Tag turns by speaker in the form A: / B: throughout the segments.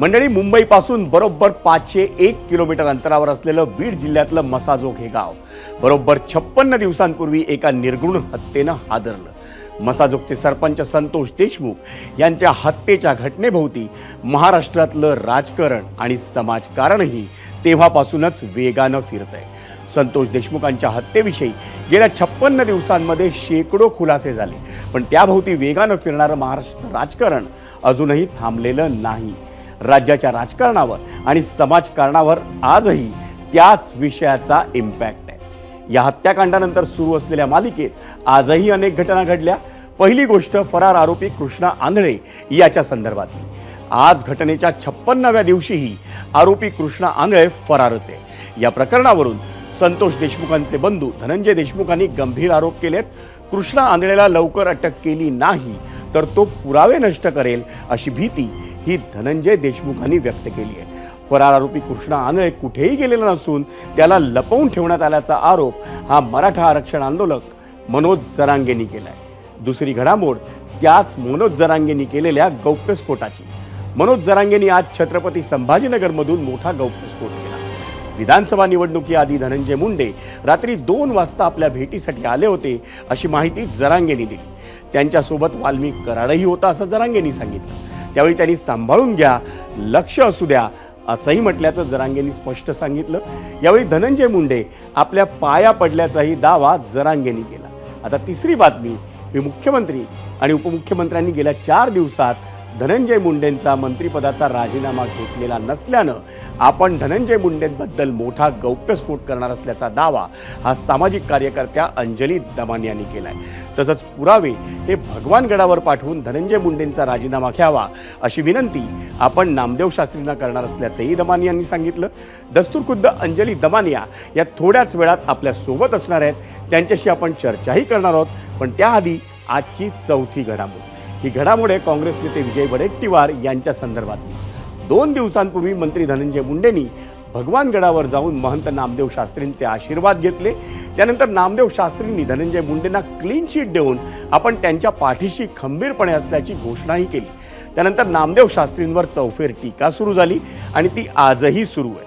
A: मंडळी मुंबईपासून बरोबर पाचशे एक किलोमीटर अंतरावर असलेलं बीड जिल्ह्यातलं मसाजोग हे गाव बरोबर छप्पन्न दिवसांपूर्वी एका निर्गुण हत्येनं हादरलं. मसाजोगचे सरपंच संतोष देशमुख यांच्या हत्येच्या घटनेभोवती महाराष्ट्रातलं राजकारण आणि समाजकारणही तेव्हापासूनच वेगानं फिरत आहे संतोष देशमुखांच्या हत्येविषयी गेल्या छप्पन्न दिवसांमध्ये शेकडो खुलासे झाले पण त्याभोवती वेगानं फिरणारं महाराष्ट्राचं राजकारण अजूनही थांबलेलं नाही. राज्याच्या राजकारणावर आणि समाजकारणावर आजही त्याच विषयाचा इम्पॅक्ट आहे. या हत्याकांडानंतर सुरू असलेल्या मालिकेत आजही अनेक घटना घडल्या. पहिली गोष्ट फरार आरोपी कृष्णा आंधळे याच्या संदर्भातली आज घटनेच्या छप्पन्नाव्या दिवशीही आरोपी कृष्णा आंधळे फरारच आहे. या प्रकरणावरून संतोष देशमुखांचे बंधू धनंजय देशमुखांनी गंभीर आरोप केलेत. कृष्णा आंधळेला लवकर अटक केली नाही तर तो पुरावे नष्ट करेल अशी भीती ही धनंजय देशमुखांनी व्यक्त केली आहे. फरार आरोपी कृष्णा आंधळे कुठेही गेलेला नसून त्याला लपवून ठेवण्यात आल्याचा आरोप हा मराठा आरक्षण आंदोलक मनोज जरांगेंनी केला आहे दुसरी घडामोड त्याच मनोज जरांगेंनी केलेल्या गौप्यस्फोटाची. मनोज जरांगेंनी आज छत्रपती संभाजीनगरमधून मोठा गौप्यस्फोट केला. विधानसभा निवडणुकीआधी धनंजय मुंडे रात्री दोन वाजता आपल्या भेटीसाठी आले होते अशी माहिती जरांगेंनी दिली. त्यांच्यासोबत वाल्मिक कराडही होता असं जरांगेंनी सांगितलं. त्यावेळी त्यांनी सांभाळून घ्या लक्ष असू द्या असंही म्हटल्याचं जरांगेंनी स्पष्ट सांगितलं. यावेळी धनंजय मुंडे आपल्या पाया पडल्याचाही दावा जरांगेंनी केला. आता तिसरी बातमी ही मुख्यमंत्री आणि उपमुख्यमंत्र्यांनी गेल्या चार दिवसात धनंजय मुंडेंचा मंत्रिपदाचा राजीनामा घेतलेला नसल्यानं आपण धनंजय मुंडेंबद्दल मोठा गौप्यस्फोट करणार असल्याचा दावा हा सामाजिक कार्यकर्त्या अंजली दमान यांनी केलाय. तसंच पुरावे हे भगवानगडावर पाठवून धनंजय मुंडेंचा राजीनामा घ्यावा अशी विनंती आपण नामदेव शास्त्रींना करणार असल्याचंही दमान यांनी सांगितलं. दस्तूर खुद्द अंजली दमानिया या थोड्याच वेळात आपल्यासोबत असणार आहेत. त्यांच्याशी आपण चर्चाही करणार आहोत. पण त्याआधी आजची चौथी घडामोड. ही घडामोड आहे काँग्रेस नेते विजय वडेट्टीवार यांच्या संदर्भात. दोन दिवसांपूर्वी मंत्री धनंजय मुंडेंनी भगवानगडावर जाऊन महंत नामदेव शास्त्रींचे आशीर्वाद घेतले. त्यानंतर नामदेव शास्त्रींनी धनंजय मुंडेंना क्लीन शीट देऊन आपण त्यांच्या पाठीशी खंबीरपणे असल्याची घोषणाही केली. त्यानंतर नामदेव शास्त्रींवर चौफेर टीका सुरू झाली आणि ती आजही सुरू आहे.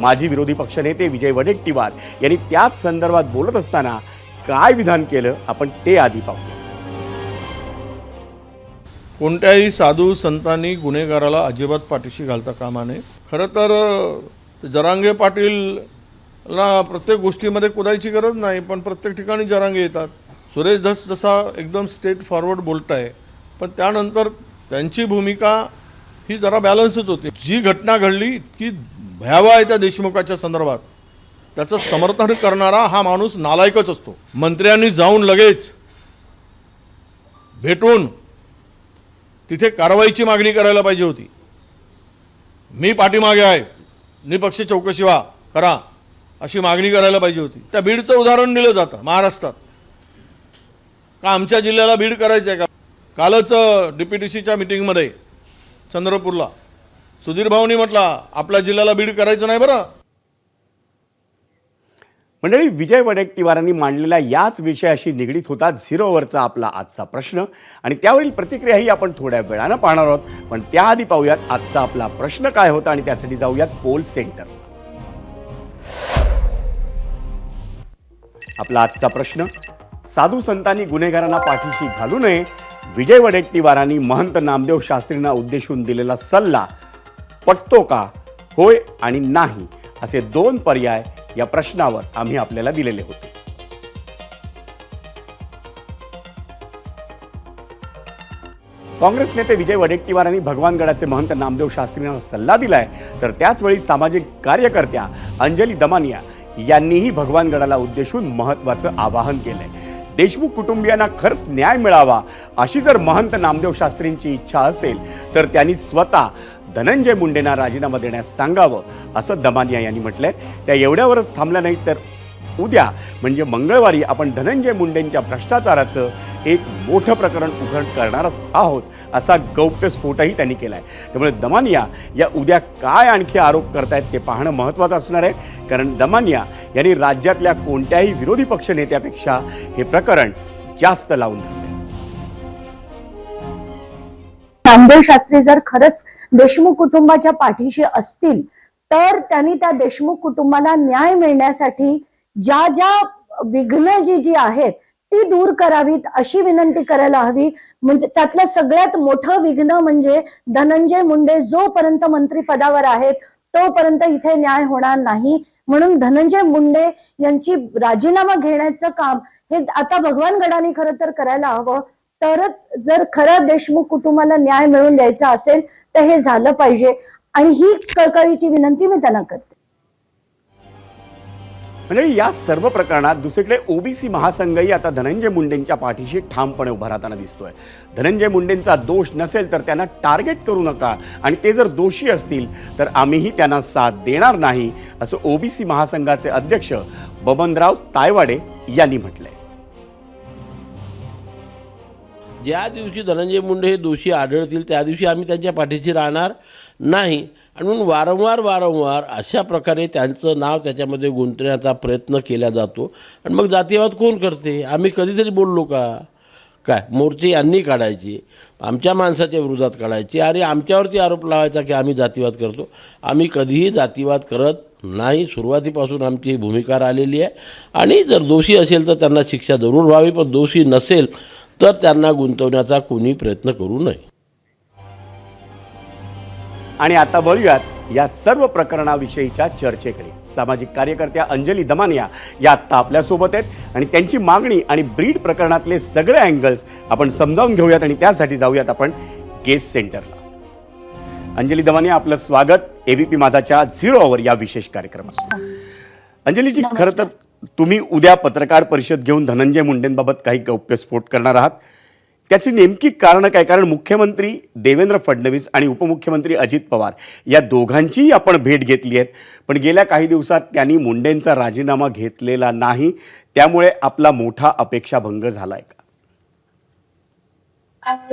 A: माजी विरोधी पक्षनेते विजय वडेट्टीवार यांनी त्याच संदर्भात बोलत असताना काय विधान केलं आपण ते आधी पाहूया.
B: कोणत्याही साधू संतांनी गुन्हेगाराला अजिबात पाठीशी घालता कामा नये. खरं तर जरांगे पाटीलला प्रत्येक गोष्टीमध्ये कुदायची गरज नाही पण प्रत्येक ठिकाणी जरांगे येतात. सुरेश धस जसा एकदम स्ट्रेट फॉरवर्ड बोलत आहे पण त्यानंतर त्यांची भूमिका ही जरा बॅलन्सच होती. जी घटना घडली इतकी भयावह आहे त्या देशमुखाच्या संदर्भात. त्याचं समर्थन करणारा हा माणूस नालायकच असतो. मंत्र्यांनी जाऊन लगेच भेटून तिथे कारवाईची मागणी करायला पाहिजे होती. मी पाठीमागे आहे. निपक्ष चौकशी व्हा करा अशी मागणी करायला पाहिजे होती. त्या बीडचं उदाहरण दिलं जातं महाराष्ट्रात. का आमच्या जिल्ह्याला बीड करायचं आहे का? कालच डी पी टी सीच्या मिटिंगमध्ये चंद्रपूरला. सुधीर भाऊनी म्हटला आपल्या जिल्ह्याला बीड करायचं नाही बरं.
A: मंडळी विजय वडेट्टीवारांनी मांडलेल्या याच विषयाशी निगडीत होता झिरोवरचा आपला आजचा प्रश्न. आणि त्यावरील प्रतिक्रियाही आपण थोड्या वेळानं पाहणार आहोत. पण त्याआधी पाहूयात आजचा आपला प्रश्न काय होता आणि त्यासाठी जाऊयात पोल सेंटर. आपला आजचा प्रश्न साधू संतांनी गुन्हेगारांना पाठीशी घालू नये विजय वडेट्टीवारांनी महंत नामदेव शास्त्रींना उद्देशून दिलेला सल्ला पटतो का होय आणि नाही असे दोन पर्याय या प्रश्नावर आम्ही आपल्याला दिलेले होते. काँग्रेस नेते विजय वडेट्टीवारांनी भगवानगडाचे महंत नामदेव शास्त्रींना सल्ला दिलाय. तर त्याचवेळी सामाजिक कार्यकर्त्या अंजली दमानिया यांनीही भगवानगडाला उद्देशून महत्वाचं आवाहन केलंय. देशमुख कुटुंबियांना खरंच न्याय मिळावा अशी जर महंत नामदेव शास्त्रींची इच्छा असेल तर त्यांनी स्वतः धनंजय मुंडेंना राजीनामा देण्यास सांगावं असं दमानिया यांनी म्हटलंय. त्या एवढ्यावरच थांबल्या नाहीत तर उद्या म्हणजे मंगळवारी आपण धनंजय मुंडेंच्या भ्रष्टाचाराचं एक मोठं प्रकरण उघड करणार आहोत. असा गौप्यस्फोटही त्यांनी केला आहे त्यामुळे दमानिया या उद्या काय आणखी आरोप करतायत ते पाहणं महत्त्वाचं असणार आहे. कारण दमानिया यांनी राज्यातल्या कोणत्याही विरोधी पक्ष नेत्यापेक्षा हे प्रकरण जास्त लावून धरलं
C: नामदेव शास्त्री जर खरंच देशमुख कुटुंबाच्या पाठीशी असतील तर त्यांनी त्या देशमुख कुटुंबाला न्याय मिळण्यासाठी ज्या ज्या विघ्न जी जी आहेत ती दूर करावीत अशी विनंती करायला हवी. म्हणजे त्यातलं सगळ्यात मोठं विघ्न म्हणजे धनंजय मुंडे जोपर्यंत मंत्री पदावर आहेत तोपर्यंत इथे न्याय होणार नाही. म्हणून धनंजय मुंडे यांची राजीनामा घेण्याचं काम हे आता भगवान गडाने खरं तर करायला हवं. तरच जर खरं देशमुख कुटुंबाला न्याय मिळवून द्यायचा असेल तर हे झालं पाहिजे. आणि हीच कळकळीची विनंती मी त्यांना करते.
A: म्हणजे या सर्व प्रकरणात दुसरीकडे ओबीसी महासंघही आता धनंजय मुंडेंच्या पाठीशी ठामपणे उभा राहताना दिसतोय. धनंजय मुंडेंचा दोष नसेल तर त्यांना टार्गेट करू नका. आणि ते जर दोषी असतील तर आम्हीही त्यांना साथ देणार नाही असं ओबीसी महासंघाचे अध्यक्ष बबनराव तायवाडे यांनी म्हटलंय.
D: ज्या दिवशी धनंजय मुंडे हे दोषी आढळतील त्या दिवशी आम्ही त्यांच्या पाठीशी राहणार नाही. आणि म्हणून वारंवार वारंवार अशा प्रकारे त्यांचं नाव त्याच्यामध्ये गुंतण्याचा प्रयत्न केला जातो. आणि मग जातीवाद कोण करते? आम्ही कधीतरी बोललो का? काय? मोर्चे यांनी काढायची. आमच्या माणसाच्या विरोधात काढायची. आणि आमच्यावरती आरोप लावायचा की आम्ही जातीवाद करतो. आम्ही कधीही जातीवाद करत नाही. सुरुवातीपासून आमची ही भूमिका राहिलेली आहे. आणि जर दोषी असेल तर त्यांना शिक्षा जरूर व्हावी पण दोषी नसेल तर त्यांना गुंतवण्याचा कोणी प्रयत्न करू नये.
A: आणि आता वळूयात या सर्व प्रकरणाविषयीच्या चर्चेकडे. सामाजिक कार्यकर्त्या अंजली दमानिया या आत्ता आपल्यासोबत आहेत आणि त्यांची मागणी आणि ब्रीड प्रकरणातले सगळे अँगल्स आपण समजावून घेऊयात आणि त्यासाठी जाऊयात आपण गेस्ट सेंटरला. अंजली दमानिया आपलं स्वागत. एबीपी माझाच्या झिरो अवर या विशेष कार्यक्रमात. अंजलीजी खरं तर तुम्ही उद्या पत्रकार परिषद घेऊन धनंजय मुंडेंबाबत काही गौप्यस्फोट करणार आहात. त्याची नेमकी कारणं काय? कारण मुख्यमंत्री देवेंद्र फडणवीस आणि उपमुख्यमंत्री अजित पवार या दोघांचीही आपण भेट घेतली आहेत पण गेल्या काही दिवसात त्यांनी मुंडेंचा राजीनामा घेतलेला नाही. त्यामुळे आपला मोठा अपेक्षाभंग झालाय का?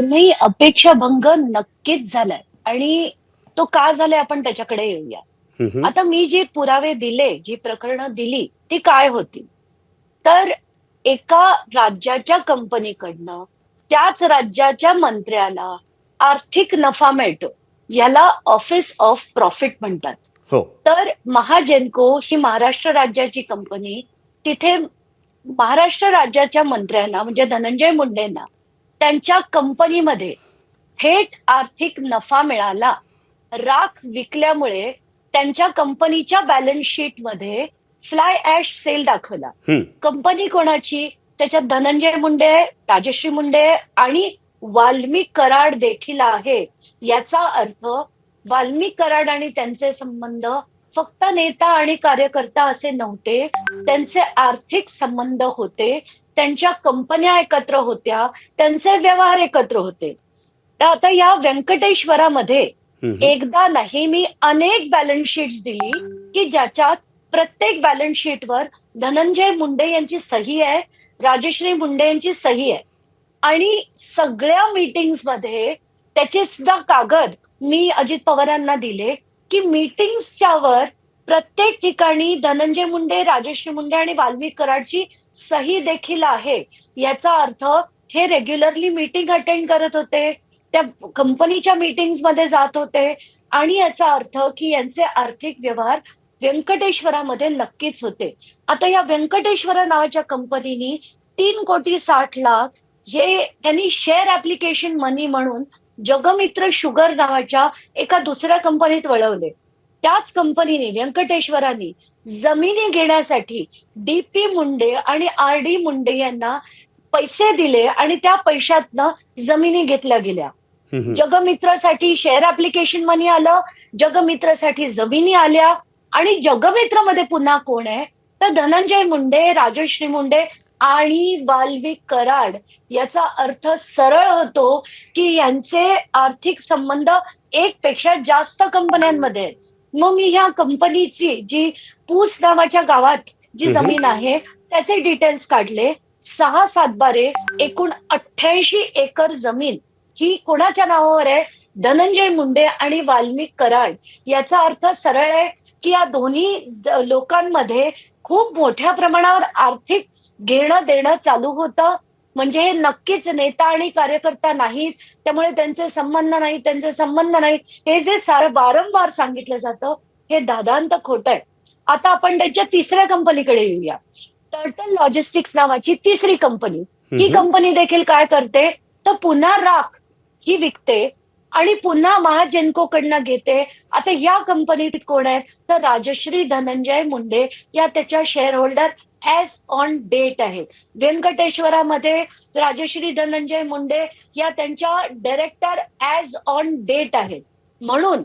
E: नाही अपेक्षा भंग नक्कीच झालाय. आणि तो का झालाय आपण त्याच्याकडे येऊया. आता मी जे पुरावे दिले जी प्रकरणं दिली ती काय होती? तर एका राज्याच्या कंपनीकडनं त्याच राज्याच्या मंत्र्याला आर्थिक नफा मिळतो. याला ऑफिस ऑफ प्रॉफिट म्हणतात.
A: हो.
E: तर महाजेनको ही महाराष्ट्र राज्याची कंपनी तिथे महाराष्ट्र राज्याच्या मंत्र्यांना म्हणजे धनंजय मुंडेंना त्यांच्या कंपनीमध्ये थेट आर्थिक नफा मिळाला. राख विकल्यामुळे त्यांच्या कंपनीच्या बॅलन्स शीटमध्ये फ्लाय ऍश सेल दाखवला. कंपनी कोणाची? त्याच्यात धनंजय मुंडे राजश्री मुंडे आणि वाल्मिक कराड देखील आहे. याचा अर्थ वाल्मिक कराड आणि त्यांचे संबंध फक्त नेता आणि कार्यकर्ता असे नव्हते. त्यांचे आर्थिक संबंध होते. त्यांच्या कंपन्या एकत्र होत्या. त्यांचे व्यवहार एकत्र होते. तर आता या व्यंकटेश्वरामध्ये. एकदा नाही मी अनेक बॅलन्स शीट्स दिली की ज्याच्यात प्रत्येक बॅलन्स शीटवर धनंजय मुंडे यांची सही आहे. राजश्री मुंडे यांची सही आहे. आणि सगळ्या मीटिंग्समध्ये त्याचे सुद्धा कागद मी अजित पवारांना दिले की मीटिंग्सच्या वर प्रत्येक ठिकाणी धनंजय मुंडे राजश्री मुंडे आणि वाल्मिक कराडची सही देखील आहे. याचा अर्थ हे रेग्युलरली मीटिंग अटेंड करत होते त्या कंपनीच्या मीटिंग्समध्ये जात होते आणि याचा अर्थ की यांचे आर्थिक व्यवहार व्यंकटेश्वरामध्ये नक्कीच होते. आता या व्यंकटेश्वरा नावाच्या कंपनीनी तीन कोटी साठ लाख हे त्यांनी शेअर ऍप्लिकेशन मनी म्हणून जगमित्र शुगर नावाच्या एका दुसऱ्या कंपनीत वळवले. त्याच कंपनीने व्यंकटेश्वरांनी जमिनी घेण्यासाठी डीपी मुंडे आणि आर डी मुंडे यांना पैसे दिले आणि त्या पैशातनं जमिनी घेतल्या गेल्या. जगमित्रासाठी शेअर ऍप्लिकेशन मनी आलं जगमित्रासाठी जमिनी आल्या आणि जगमित्रमध्ये पुन्हा कोण आहे? तर धनंजय मुंडे राजश्री मुंडे आणि वाल्मिक कराड याचा अर्थ सरळ होतो की यांचे आर्थिक संबंध एक पेक्षा जास्त कंपन्यांमध्ये मग मी ह्या कंपनीची जी पूस नावाच्या गावात जी. जमीन आहे त्याचे डिटेल्स काढले. सहा सातबारे एकूण अठ्ठ्याऐंशी एकर जमीन. ही कोणाच्या नावावर आहे? धनंजय मुंडे आणि वाल्मिक कराड. याचा अर्थ सरळ आहे की या दोन्ही लोकांमध्ये खूप मोठ्या प्रमाणावर आर्थिक घेणं देणं चालू होतं. म्हणजे हे नक्कीच नेता आणि कार्यकर्ता नाहीत त्यामुळे त्यांचे संबंध नाहीत त्यांचे संबंध नाहीत हे जे सारं वारंवार सांगितलं जातं हे दादांत खोट आहे. आता आपण त्यांच्या तिसऱ्या कंपनीकडे येऊया. टर्टल लॉजिस्टिक्स नावाची तिसरी कंपनी. ही. कंपनी देखील काय करते? तर पुन्हा राख ही विकते आणि पुन्हा महाजेनको-कडनं घेते. आता या कंपनीत कोण आहेत? तर राजश्री धनंजय मुंडे या त्याच्या share holder as on date आहेत. व्यंकटेश्वरामध्ये राजश्री धनंजय मुंडे या त्यांच्या डायरेक्टर ॲज ऑन डेट आहेत. म्हणून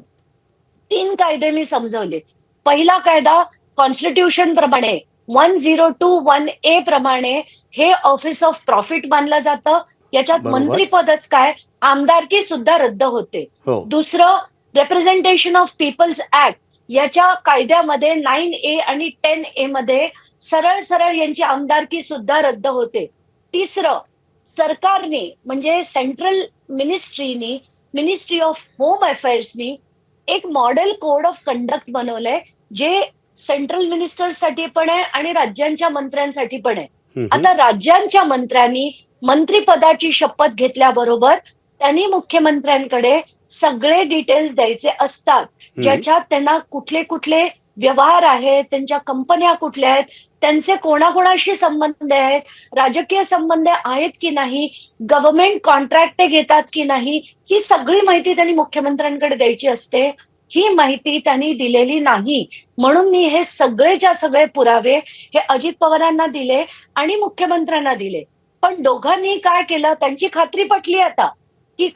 E: तीन कायदे मी समजवले. पहिला कायदा कॉन्स्टिट्यूशन प्रमाणे one zero two one A प्रमाणे हे ऑफिस ऑफ प्रॉफिट मानलं जातं. याच्यात. मंत्रीपदच काय? आमदारकी सुद्धा रद्द होते.
A: हो.
E: दुसरं रेप्रेझेंटेशन ऑफ पीपल्स ऍक्ट याच्या कायद्यामध्ये नाईन ए आणि टेन ए मध्ये सरळ सरळ यांची आमदारकी सुद्धा रद्द होते. तिसरं सरकारने म्हणजे सेंट्रल मिनिस्ट्रीनी मिनिस्ट्री ऑफ होम अफेअर्सनी एक मॉडेल कोड ऑफ कंडक्ट बनवलंय जे सेंट्रल मिनिस्टरसाठी पण आहे आणि राज्यांच्या मंत्र्यांसाठी पण आहे. आता राज्यांच्या मंत्र्यांनी मंत्रिपदाची शपथ घेतल्याबरोबर त्यांनी मुख्यमंत्र्यांकडे सगळे डिटेल्स द्यायचे असतात. ज्याच्यात त्यांना कुठले कुठले व्यवहार आहेत त्यांच्या कंपन्या कुठल्या आहेत त्यांचे कोणाकोणाशी संबंध आहेत राजकीय संबंध आहेत की नाही गव्हर्नमेंट कॉन्ट्रॅक्ट ते घेतात की नाही ही सगळी माहिती त्यांनी मुख्यमंत्र्यांकडे द्यायची असते. ही माहिती त्यांनी दिलेली नाही. म्हणून मी हे सगळेच्या सगळे पुरावे हे अजित पवारांना दिले आणि मुख्यमंत्र्यांना दिले. पण दोघांनी काय केलं? त्यांची खात्री पटली आता की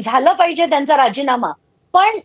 E: झालं पाहिजे त्यांचा राजीनामा. पण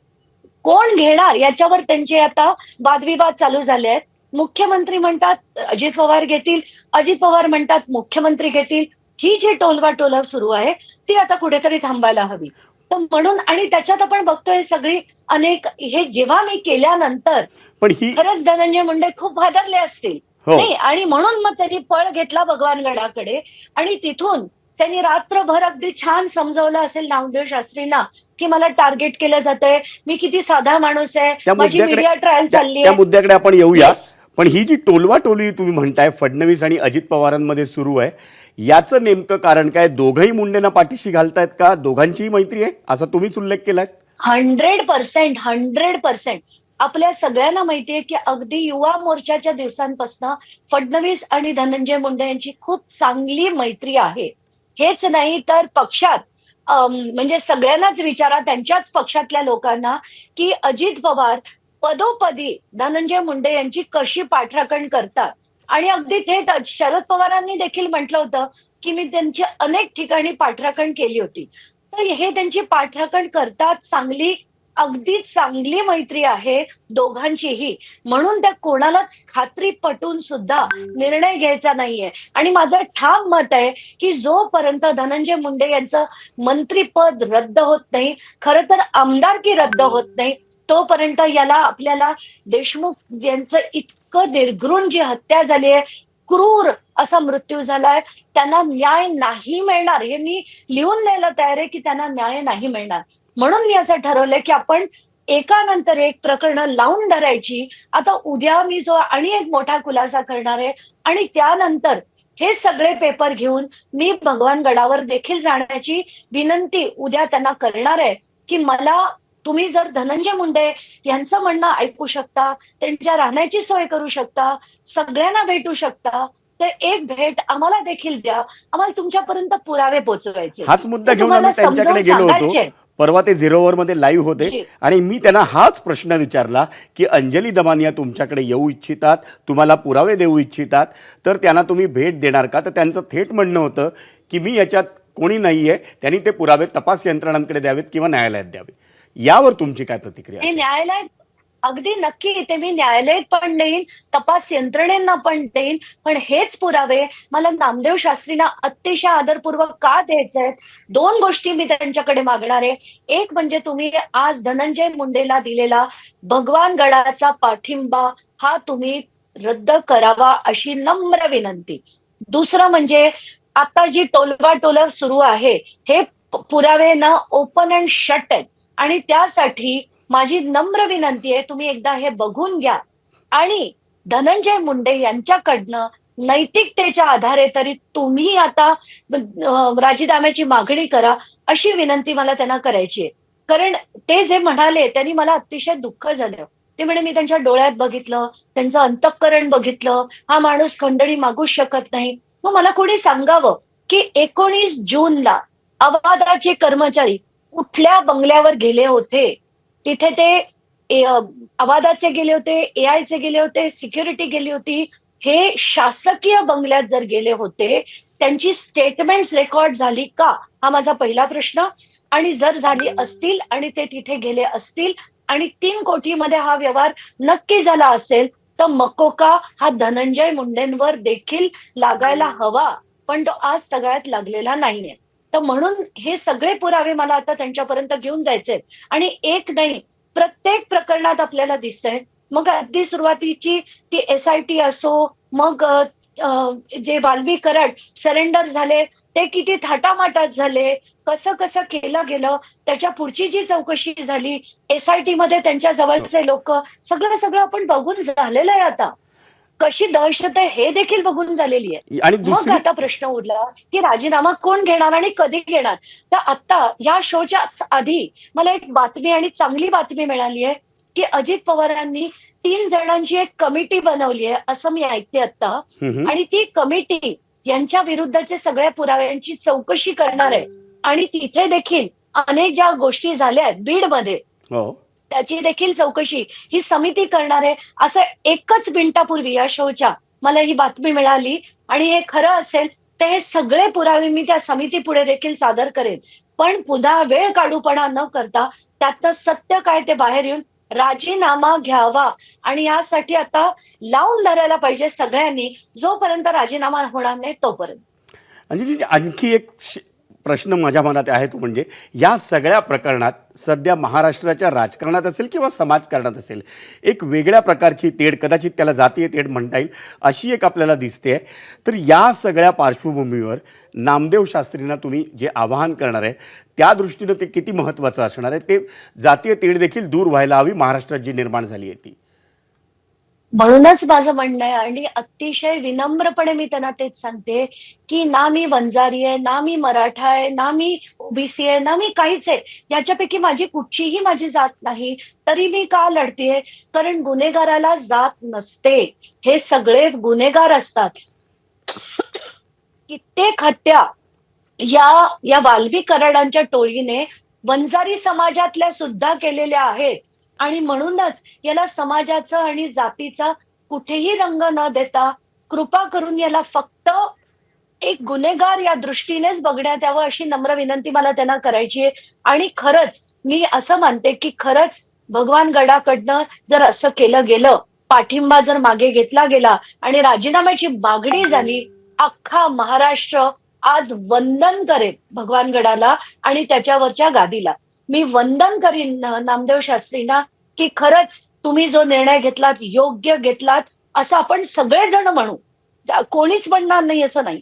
E: कोण घेणार? याच्यावर त्यांचे आता वादविवाद चालू झाले आहेत. मुख्यमंत्री म्हणतात अजित पवार घेतील. अजित पवार म्हणतात मुख्यमंत्री घेतील. ही जी टोलवा टोलव सुरू आहे ती आता कुठेतरी थांबायला हवी. तर म्हणून आणि त्याच्यात आपण बघतोय सगळी अनेक हे जेव्हा मी केल्यानंतर
A: पण ही
E: खरंच धनंजय मुंडे खूप भादरले असतील. नाही आणि म्हणून मग त्यांनी पळ घेतला भगवानगडाकडे. आणि तिथून त्यांनी रात्रभर अगदी छान समजवलं असेल नामदेव शास्त्रींना की मला टार्गेट केलं जातंय. मी किती साधा माणूस आहे. माझी मीडिया ट्रायल चालली
A: त्या मुद्द्याकडे आपण येऊया. पण ही जी टोलवा टोली तुम्ही म्हणताय फडणवीस आणि अजित पवारांमध्ये सुरू आहे याचं नेमकं कारण काय? दोघंही मुंडेंना पाठीशी घालतायत का? दोघांचीही मैत्री आहे? असा तुम्हीच उल्लेख केलाय.
E: Hundred percent hundred percent. आपल्या सगळ्यांना माहितीये की अगदी युवा मोर्चाच्या दिवसांपासून फडणवीस आणि धनंजय मुंडे यांची खूप चांगली मैत्री आहे. हेच नाही तर पक्षात म्हणजे सगळ्यांनाच विचारा त्यांच्याच पक्षातल्या लोकांना की अजित पवार पदोपदी धनंजय मुंडे यांची कशी पाठराखण करतात. आणि अगदी थेट शरद पवारांनी देखील म्हटलं होतं की मी त्यांची अनेक ठिकाणी पाठराखण केली होती. तर हे त्यांची पाठराखण करतात चांगली अगदी चांगली मैत्री आहे दोघांचीही. म्हणून त्या कोणालाच खात्री पटून सुद्धा निर्णय घ्यायचा नाहीये. आणि माझं ठाम मत आहे की जोपर्यंत धनंजय मुंडे यांचं मंत्रीपद रद्द होत नाही खरं तर आमदारकी रद्द होत नाही तोपर्यंत याला आपल्याला देशमुख यांचं इतकं निर्घृण जी हत्या झाली आहे क्रूर असा मृत्यू झालाय त्यांना न्याय नाही मिळणार. हे मी लिहून द्यायला तयार आहे की त्यांना न्याय नाही मिळणार. म्हणून मी असं ठरवलंय की आपण एकानंतर एक प्रकरणं लावून धरायची. आता उद्या मी जो आणि एक मोठा खुलासा करणार आहे आणि त्यानंतर हे सगळे पेपर घेऊन मी भगवान गडावर देखील जाण्याची विनंती उद्या त्यांना करणार आहे की मला तुम्ही जर धनंजय मुंडे यांचं म्हणणं ऐकू शकता त्यांच्या राहण्याची सोय करू शकता सगळ्यांना भेटू शकता तर एक भेट आम्हाला देखील द्या. आम्हाला तुमच्यापर्यंत पुरावे पोहोचवायचे
A: हाच मुद्दा घेऊन त्यांच्याकडे गेलो होतो.
E: सांगायचे.
A: परवा ते झिरो ओव्हरमध्ये लाईव्ह होते. आणि मी त्यांना हाच प्रश्न विचारला की अंजली दमानिया तुमच्याकडे येऊ इच्छितात? तुम्हाला पुरावे देऊ इच्छितात? तर त्यांना तुम्ही भेट देणार का? तर त्यांचं थेट म्हणणं होतं की मी याच्यात कोणी नाही आहे त्यांनी ते पुरावे तपास यंत्रणांकडे द्यावेत किंवा न्यायालयात द्यावे यावर तुमची काय प्रतिक्रिया?
E: न्यायालयात अगदी नक्की ते मी न्यायालयात पण देईन तपास यंत्रणेंना पण देईन पण हेच पुरावे मला नामदेव शास्त्रींना अतिशय आदरपूर्वक का द्यायचे आहेत? दोन गोष्टी मी त्यांच्याकडे मागणार आहे. एक म्हणजे तुम्ही आज धनंजय मुंडेला दिलेला भगवान गडाचा पाठिंबा हा तुम्ही रद्द करावा अशी नम्र विनंती. दुसरं म्हणजे आता जी टोलवा टोलव सुरू आहे हे पुरावे ना ओपन अँड शट आहेत. आणि त्यासाठी माझी नम्र विनंती आहे तुम्ही एकदा हे बघून घ्या. आणि धनंजय मुंडे यांच्याकडनं नैतिकतेच्या आधारे तरी तुम्ही आता राजीनाम्याची मागणी करा अशी विनंती मला त्यांना करायची आहे. कारण ते जे म्हणाले त्यांनी मला अतिशय दुःख झालं. ते म्हणे मी त्यांच्या डोळ्यात बघितलं त्यांचं अंतःकरण बघितलं हा माणूस खंडणी मागूच शकत नाही. मग मला कोणी सांगावं की एकोणीस जूनला अवादाचे कर्मचारी कुठल्या बंगल्यावर गेले होते? तिथे ते आवाजाचे गेले होते एआयचे गेले होते सिक्युरिटी गेली होती. हे शासकीय बंगल्यात जर गेले होते त्यांची स्टेटमेंट रेकॉर्ड झाली का? हा माझा पहिला प्रश्न. आणि जर झाली असतील आणि ते तिथे गेले असतील आणि तीन कोटीमध्ये हा व्यवहार नक्की झाला असेल तर मकोका हा धनंजय मुंडेंवर देखील लागायला हवा. पण तो आज सगळ्यात लागलेला नाहीये. तर म्हणून हे सगळे पुरावे मला आता त्यांच्यापर्यंत घेऊन जायचे आणि एक नाही प्रत्येक प्रकरणात आपल्याला दिसतंय. मग अगदी सुरुवातीची ती एस आय टी असो मग जे बालवी कराड सरेंडर झाले ते किती थाटामाटात झाले कसं कसं केलं गेलं त्याच्या पुढची जी चौकशी झाली एस आय टी मध्ये त्यांच्या जवळचे लोक सगळं सगळं आपण बघून झालेलं आहे आता. कशी दहशत आहे हे देखील बघून झालेली आहे.
A: आणि
E: मग आता प्रश्न उरला की राजीनामा कोण घेणार आणि कधी घेणार? तर आता या शोच्या आधी मला एक बातमी आणि चांगली बातमी मिळाली आहे की अजित पवारांनी तीन जणांची एक कमिटी बनवली आहे असं मी ऐकते आता. आणि ती कमिटी यांच्या विरुद्धचे सगळ्या पुराव्यांची चौकशी करणार आहे. आणि तिथे देखील अनेक ज्या गोष्टी झाल्या आहेत बीडमध्ये
A: हो.
E: त्याची देखील चौकशी ही समिती करणार आहे. असं एकच मिनिटापूर्वी या शोच्या मला ही बातमी मिळाली. आणि हे खरं असेल तर हे सगळे पुरावे मी त्या समिती पुढे देखील सादर करेन. पण पुन्हा वेळ काढूपणा न करता त्यातनं सत्य काय ते बाहेर येऊन राजीनामा घ्यावा. आणि यासाठी आता लावून धरायला पाहिजे सगळ्यांनी जोपर्यंत राजीनामा होणार नाही तोपर्यंत.
A: अंजली आणखी एक प्रश्न माझ्या मनात आहे तो म्हणजे या सगळ्या प्रकरणात सध्या महाराष्ट्राच्या राजकारणात असेल किंवा समाजकारणात असेल एक वेगळ्या प्रकारची तेढ कदाचित त्याला जातीय तेढ म्हणता येईल अशी एक आपल्याला दिसते आहे. तर या सगळ्या पार्श्वभूमीवर नामदेव शास्त्रींना तुम्ही जे आवाहन करणार आहे त्या दृष्टीनं ते किती महत्त्वाचं असणार आहे ते जातीय तेढ देखील दूर व्हायला हवी महाराष्ट्रात जी निर्माण झाली आहे ती.
E: म्हणूनच माझं म्हणणं आहे आणि अतिशय विनम्रपणे मी त्यांना तेच सांगते की ना मी वंजारी आहे ना मी मराठा आहे ना मी ओबीसी आहे ना मी काहीच आहे याच्यापैकी माझी कुठचीही माझी जात नाही तरी मी का लढतीये? कारण गुन्हेगाराला जात नसते. हे सगळे गुन्हेगार असतात. कित्येक हत्या या या वाल्वी कराडांच्या टोळीने वंजारी समाजातल्या सुद्धा केलेल्या आहेत. आणि म्हणूनच याला समाजाचा आणि जातीचा कुठेही रंग न देता कृपा करून याला फक्त एक गुन्हेगार या दृष्टीनेच बघण्यात यावं अशी नम्र विनंती मला त्यांना करायची आहे. आणि खरंच मी असं मानते की खरंच भगवान गडाकडनं जर असं केलं गेलं पाठिंबा जर मागे घेतला गेला आणि राजीनाम्याची मागणी झाली अख्खा महाराष्ट्र आज वंदन करेल भगवान गडाला आणि त्याच्यावरच्या गादीला. मी वंदन करीन नामदेव शास्त्रींना की खरंच तुम्ही जो निर्णय घेतलात योग्य घेतलात असं आपण सगळेजण म्हणू. कोणीच म्हणणार नाही असं नाही.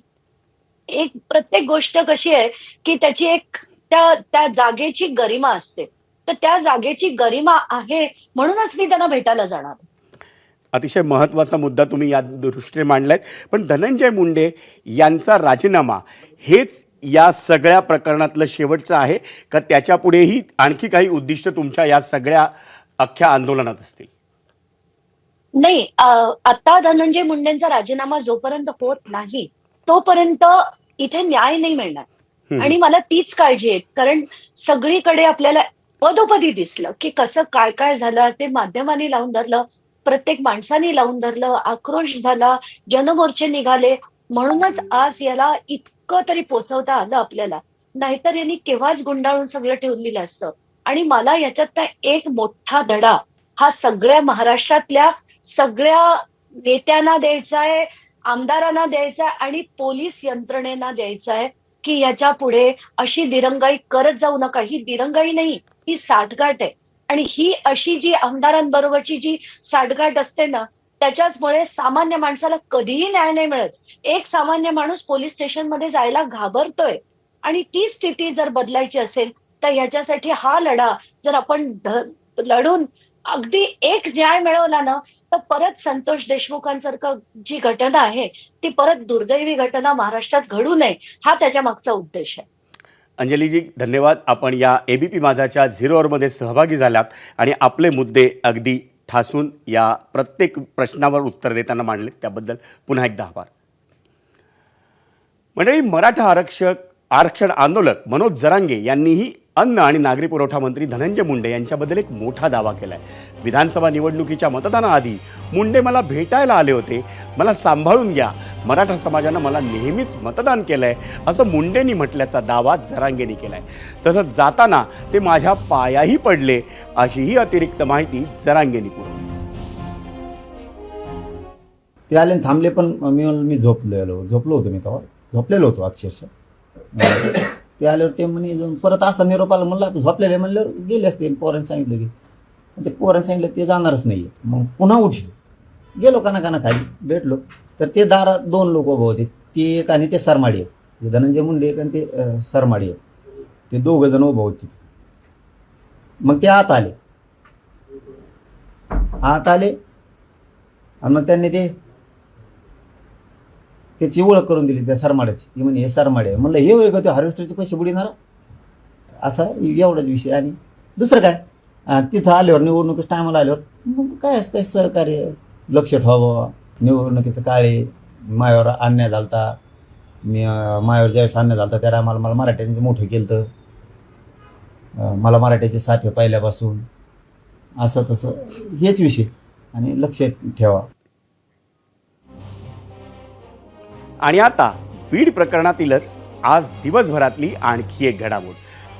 E: एक प्रत्येक गोष्ट कशी आहे की त्याची एक त्या त्या जागेची गरिमा असते. तर त्या जागेची गरिमा आहे म्हणूनच मी त्यांना भेटायला जाणार.
A: अतिशय महत्त्वाचा मुद्दा तुम्ही या दृष्टीने मांडलाय. पण धनंजय मुंडे यांचा राजीनामा हेच या सगळ्या प्रकरणातलं शेवटचं आहे. का त्याच्या पुढेही आणखी काही उद्दिष्ट तुमच्या या सगळ्या अख्ख्या आंदोलनात असतील?
E: नाही आता धनंजय मुंडेंचा राजीनामा जोपर्यंत होत नाही तोपर्यंत इथे न्याय नाही मिळणार. आणि मला तीच काळजी आहे कारण सगळीकडे आपल्याला पदोपदी दिसलं की कसं काय काय झालं ते माध्यमांनी लावून धरलं प्रत्येक माणसाने लावून धरलं आक्रोश झाला जनमोर्चे निघाले म्हणूनच आज याला इतकं तरी पोचवता आलं आपल्याला. नाहीतर यांनी केव्हाच गुंडाळून सगळं ठेवून दिलं असतं. आणि मला याच्यात एक मोठा धडा हा सगळ्या महाराष्ट्रातल्या सगळ्या नेत्यांना द्यायचा आहे आमदारांना द्यायचा आहे आणि पोलीस यंत्रणेना द्यायचा आहे की याच्यापुढे अशी दिरंगाई करत जाऊ नका. ही दिरंगाई नाही ही साठगाठ आहे. आणि ही अशी जी आमदारांबरोबरची जी साठगाठ असते ना त्याच्याचमुळे सामान्य माणसाला कधीही न्याय नाही मिळत. एक सामान्य माणूस पोलीस स्टेशनमध्ये जायला घाबरतोय. आणि ती स्थिती जर बदलायची असेल तर याच्यासाठी हा लढा जर आपण लढून अगदी एक न्याय मिळवला ना तर परत संतोष देशमुखांसारखं जी घटना आहे ती परत दुर्दैवी घटना महाराष्ट्रात घडू नये हा त्याच्या मागचा उद्देश आहे.
A: अंजलीजी धन्यवाद. आपण या एबीपी माझाच्या झिरो अवरमध्ये सहभागी झालात आणि आपले मुद्दे अगदी ठासून या प्रत्येक प्रश्नावर उत्तर देताना मांडले. त्याबद्दल पुन्हा एकदा आभार. मंडळी मराठा आरक्षक आरक्षण आंदोलक मनोज जरांगे यांनीही अन्न आणि नागरी पुरवठा मंत्री धनंजय मुंडे यांच्याबद्दल एक मोठा दावा केला आहे विधानसभा निवडणुकीच्या मतदानाआधी मुंडे मला भेटायला आले होते. मला सांभाळून घ्या. मराठा समाजानं मला नेहमीच मतदान केलं आहे असं मुंडेंनी म्हटल्याचा दावा जरांगेनी केला आहे तसंच जाताना ते माझ्या पायाही पडले अशीही अतिरिक्त माहिती जरांगेनी पुरवली.
F: ते आले थांबले पण मी मी झोपलेलो झोपलो होतो मी तेव्हा. झोपलेलो होतो अक्षरशः. ते आल्यावर ते म्हणे जाऊन परत असा निरोप आला तर आता झोपलेले म्हणल्यावर गेले असते. पोरांनी सांगितलं की ते पोरांनी सांगितलं ते जाणारच नाही मग पुन्हा उठले. गेलो काना काना खाली भेटलो. तर ते दारात दोन लोक उभे होते. ते एक आणि ते सरमाडी आहेत. धनंजय मुंडे एक आणि ते सरमाडी आहेत. ते दोघं जण उभं होते. मग ते आत आले. आत आले. आणि मग त्यांनी ते त्याची ओळख करून दिली त्या सरमाड्याची. ती म्हणे हे सरमाडे म्हणलं हे होय का? ते हार्वेस्टरचे पैसे बुडणार असा एवढाच विषय. आणि दुसरं काय? तिथं आल्यावर निवडणुकीच टायमाला आल्यावर मग काय असतं सहकार्य? लक्ष ठेवावं. निवडणुकीचं काळे मायावर आणण्या झालता. मी मायावर ज्यावेळेस अन्याय झालता त्या टायमाला मला मराठ्यांचं मोठं केलं तर मला मराठ्याचे साथ आहे पहिल्यापासून. असं तसं हेच विषय. आणि लक्ष ठेवा.
A: आणि आता बीड प्रकरणातीलच आज दिवसभरातली आणखी एक घडामोड.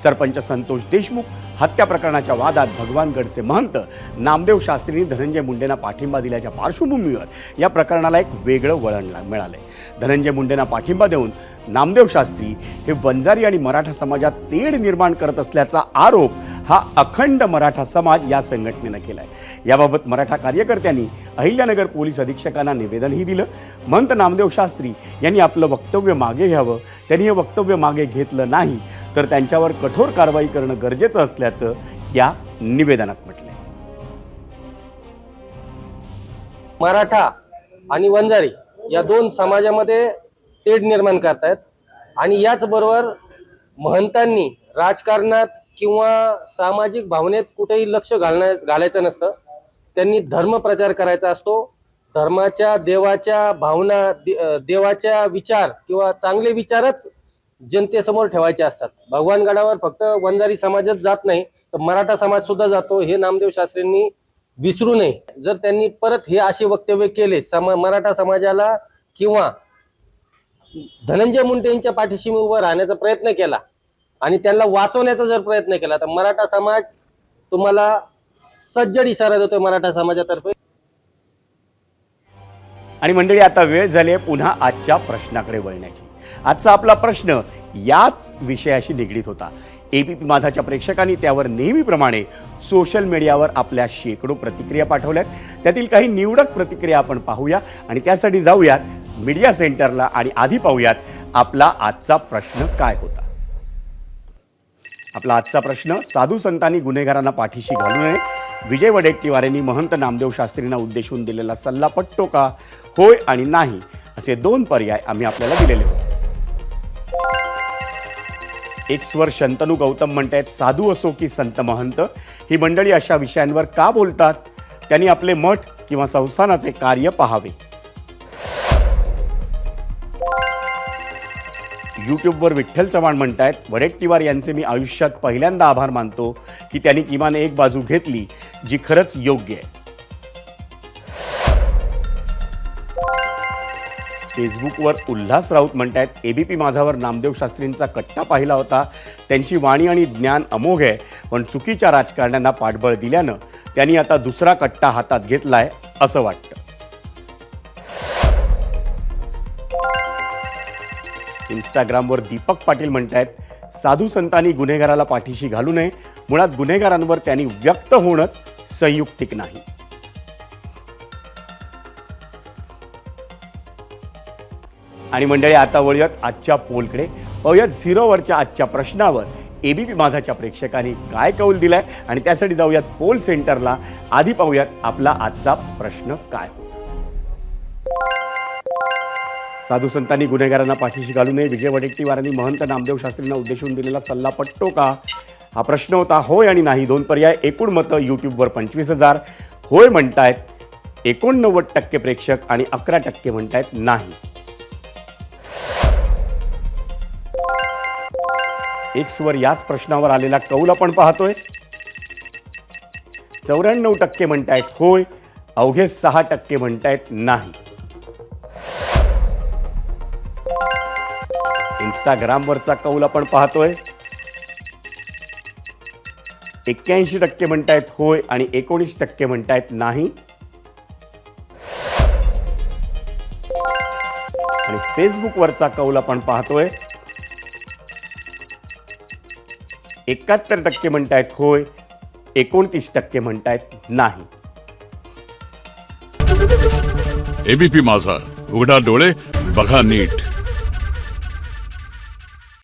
A: सरपंच संतोष देशमुख हत्या प्रकरणाच्या वादात भगवानगडचे महंत नामदेव शास्त्रींनी धनंजय मुंडेंना पाठिंबा दिल्याच्या पार्श्वभूमीवर या प्रकरणाला एक वेगळं वळण मिळालं मिळालंय. धनंजय मुंडेंना पाठिंबा देऊन नामदेव शास्त्री हे वंजारी आणि मराठा समाजात तेढ निर्माण करत असल्याचा आरोप हा अखंड मराठा समाज या संघटनेनं केला आहे याबाबत मराठा कार्यकर्त्यांनी अहिल्यानगर पोलीस अधीक्षकांना निवेदनही दिलं. महंत नामदेव शास्त्री यांनी आपलं वक्तव्य मागे घ्यावं. त्यांनी हे वक्तव्य मागे घेतलं नाही तर त्यांच्यावर कठोर कारवाई करणं गरजेचं असल्याचं या निवेदनात म्हटलं
G: मराठा आणि वंजारी या दोन समाजामध्ये तेढ निर्माण करतायत. आणि याचबरोबर महंतांनी राजकारणात किंवा सामाजिक भावनेत कुठेही लक्ष घालण्या घालायचं नसतं. त्यांनी धर्म प्रचार करायचा असतो. धर्माच्या देवाच्या भावना दे- देवाच्या विचार किंवा चांगले विचारच जनतेसमोर ठेवायचे असतात. भगवानगडावर फक्त वंजारी समाजच जात नाही तर मराठा समाज सुद्धा जातो हे नामदेव शास्त्रींनी विसरू नये. जर त्यांनी परत हे असे वक्तव्य केले समा मराठा समाजाला किंवा धनंजय मुंडे यांच्या पाठीशी उभं राहण्याचा प्रयत्न केला आणि त्यांना वाचवण्याचा जर प्रयत्न केला तर मराठा समाज तुम्हाला सज्जड इशारा देतोय मराठा समाजातर्फे.
A: आणि मंडळी आता वेळ झाली आहे पुन्हा आजच्या प्रश्नाकडे वळण्याची. आजचा आपला प्रश्न याच विषयाशी निगडीत होता. एबीपी माझाच्या प्रेक्षकांनी त्यावर नेहमीप्रमाणे सोशल मीडियावर आपल्या शेकडो प्रतिक्रिया पाठवल्यात. त्यातील काही निवडक प्रतिक्रिया आपण पाहूया आणि त्यासाठी जाऊयात मीडिया सेंटरला आणि आधी पाहूयात आपला आजचा प्रश्न काय होता. आपला आजचा प्रश्न साधू संतांनी गुन्हेगारांना पाठीशी घालू नये. विजय वडेट्टीवार यांनी महंत नामदेव शास्त्रींना उद्देशून दिलेला सल्ला पटतो का? होय आणि नाही असे दोन पर्याय आम्ही आपल्याला दिलेले होते. एक स्वर शंतनू गौतम म्हणतायत साधू असो की संत महंत ही मंडळी अशा विषयांवर का बोलतात? त्यांनी आपले मठ किंवा संस्थानाचे कार्य पाहावे. यूट्यूबवर विठ्ठल चव्हाण म्हणत आहेत वडेट्टीवार यांचे मी आयुष्यात पहिल्यांदा आभार मानतो की त्यांनी किमान एक बाजू घेतली जी खरंच योग्य आहे. फेसबुकवर उल्हास राऊत म्हणत आहेत एबीपी माझावर नामदेव शास्त्रींचा कट्टा पाहिला होता. त्यांची वाणी आणि ज्ञान अमोघ आहे पण चुकीच्या राजकारण्यांना पाठबळ दिल्यानं त्यांनी आता दुसरा कट्टा हातात घेतला आहे असं वाटतं. इंस्टाग्रामवर दीपक पाटील म्हणतायत साधू संतांनी गुन्हेगाराला पाठीशी घालू नये मुळात गुन्हेगारांवर त्यांनी व्यक्त होणंच संयुक्तिक नाही. आणि मंडळी आता वळूयात आजच्या पोलकडे. पाहूयात झिरोवरच्या आजच्या प्रश्नावर. एबीपी माझाच्या प्रेक्षकांनी काय कौल दिलाय? आणि त्यासाठी जाऊयात पोल सेंटरला. आधी पाहूयात आपला आजचा प्रश्न काय होता. साधू संतांनी गुन्हेगारांना पाठीशी घालू नये. विजय वडेट्टीवारांनी महंत नामदेव शास्त्रींना उद्देशून दिलेला सल्ला पटतो का? हा प्रश्न होता होय आणि नाही. दोन पर्याय एकूण मतं यूट्यूबवर पंचवीस हजार. होय म्हणतायत एकोणनव्वद टक्के प्रेक्षक आणि अकरा टक्के म्हणतायत नाही. एक्सवर याच प्रश्नावर आलेला कौल आपण पाहतोय. चौऱ्याण्णव टक्के म्हणतायत होय अवघे सहा टक्के म्हणतायत नाही. इन्स्टाग्रामवरचा कौल आपण पाहतोय. एक्क्याऐंशी टक्के म्हणतायत होय आणि एकोणीस टक्के म्हणतायत नाही. आणि फेसबुकवरचा कौल आपण पाहतोय. एकाहत्तर टक्के म्हणतायत होय एकोणतीस टक्के म्हणतायत नाही.
H: एबीपी माझा. उघडा डोळे बघा नीट.